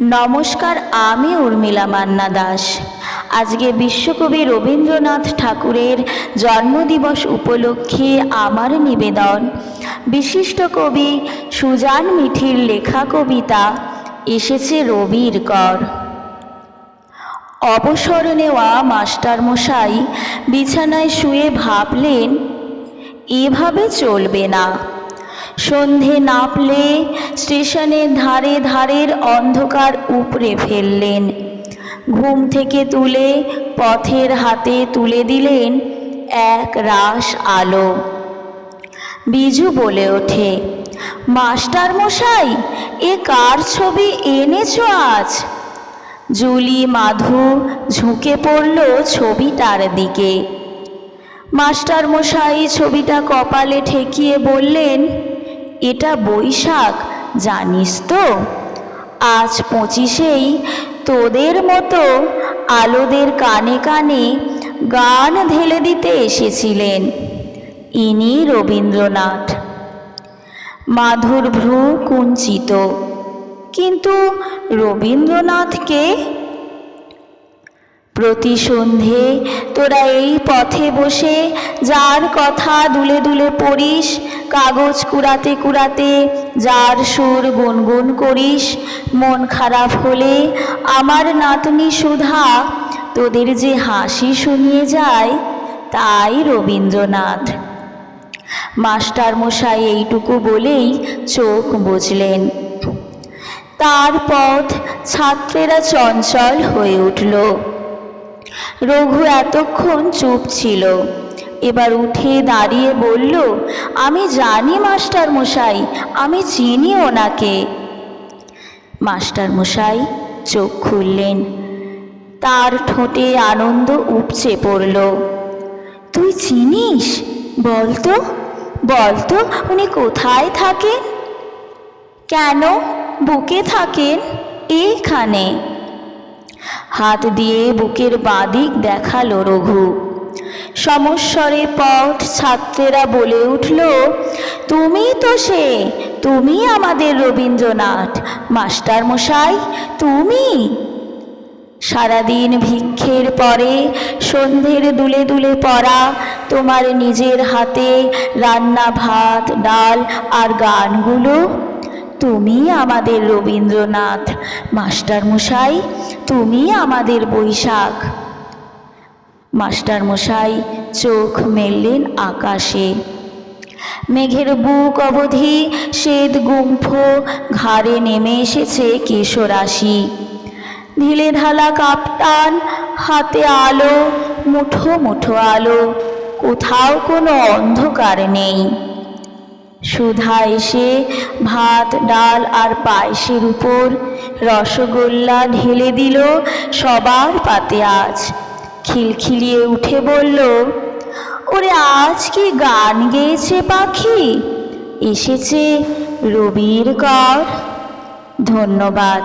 নমস্কার, আমি উর্মিলা মান্না দাস। আজকে বিশ্বকবি রবীন্দ্রনাথ ঠাকুরের জন্মদিবস উপলক্ষে আমার নিবেদন। বিশিষ্ট কবি সুজান মিঠির লেখা কবিতা, এসেছে রবির কর। অবসর নেওয়া মাস্টারমশাই বিছানায় শুয়ে ভাবলেন, এভাবে চলবে না। সন্ধে নাপলে স্টেশনের ধারে ধারের অন্ধকার উপড়ে ফেললেন। ঘুম থেকে তুলে পথের হাতে তুলে দিলেন এক রাস আলো। বিজু বলে ওঠে, মাস্টার মশাই, এ কার ছবি এনেছো আজ? জুলি মাধু ঝুঁকে পড়ল ছবিটার দিকে। মাস্টার মশাই ছবিটা কপালে ঠেকিয়ে বললেন এটা বৈশাখ, জানিস তো? আজ পঁচিশেই তোদের মতো আলোদের কানে কানে গান ঢেলে দিতে এসেছিলেন ইনি রবীন্দ্রনাথ। মাধুর ভ্রু কুঞ্চিত, কিন্তু রবীন্দ্রনাথকে প্রতি সন্ধে তোরা এই পথে বসে যার কথা দুলে দুলে পড়িস কাগজ কুড়াতে কুড়াতে যার সুর গুনগুন করিস, মন খারাপ হলে আমার নাতনি সুধা তোদের যে হাসি শুনিয়ে যায়, তাই রবীন্দ্রনাথ। মাস্টার মশাই এইটুকু বলেই চোখ বুঝলেন তার পথ ছাত্রেরা চঞ্চল হয়ে উঠল। রঘু এতক্ষণ চুপ ছিল। এবার উঠে দাঁড়িয়ে বলল, আমি জানি, মাস্টার মশাই, আমি চিনি ওনাকে। মাস্টার মশাই চোখ খুললেন। তার ঠোঁটে আনন্দ উপচে পড়ল। তুই চিনিস? বলতো বলতো উনি কোথায় থাকেন? কেন? বুকে থাকেন? এইখানে? হাত দিয়ে বুকের বাদিক দেখাল রঘু। সমস্বরে পথ ছাত্রেরা বলে উঠল, তুমি তো সে, তুমি আমাদের রবীন্দ্রনাথ। মাস্টার মশাই, তুমি? সারাদিন ভিক্ষের পরে, সন্ধ্যের দুলে দুলে পড়া, তোমার নিজের হাতে রান্না ভাত, ডাল আর গানগুলো? তুমি আমাদের রবীন্দ্রনাথ। মাস্টার মশাই, তুমি আমাদের বৈশাখ। মাস্টার মশাই, চোখ মেললেন আকাশে। মেঘের বুক অবধি শ্বেত গুম্ফ, ঘাড়ে নেমে এসেছে কেশরাশি। ঢিলে ঢালা কাপটান হাতে আলো, মুঠো মুঠো আলো, কোথাও কোনো অন্ধকার নেই। সুধা এসে ভাত, ডাল আর পায়েসের উপর রসগোল্লা ঢেলে দিল, সবার পাতে আজ। খিলখিলিয়ে উঠে বলল ওরে আজ কি গান গেয়েছে পাখি? এসেছে রবির কর ধন্যবাদ।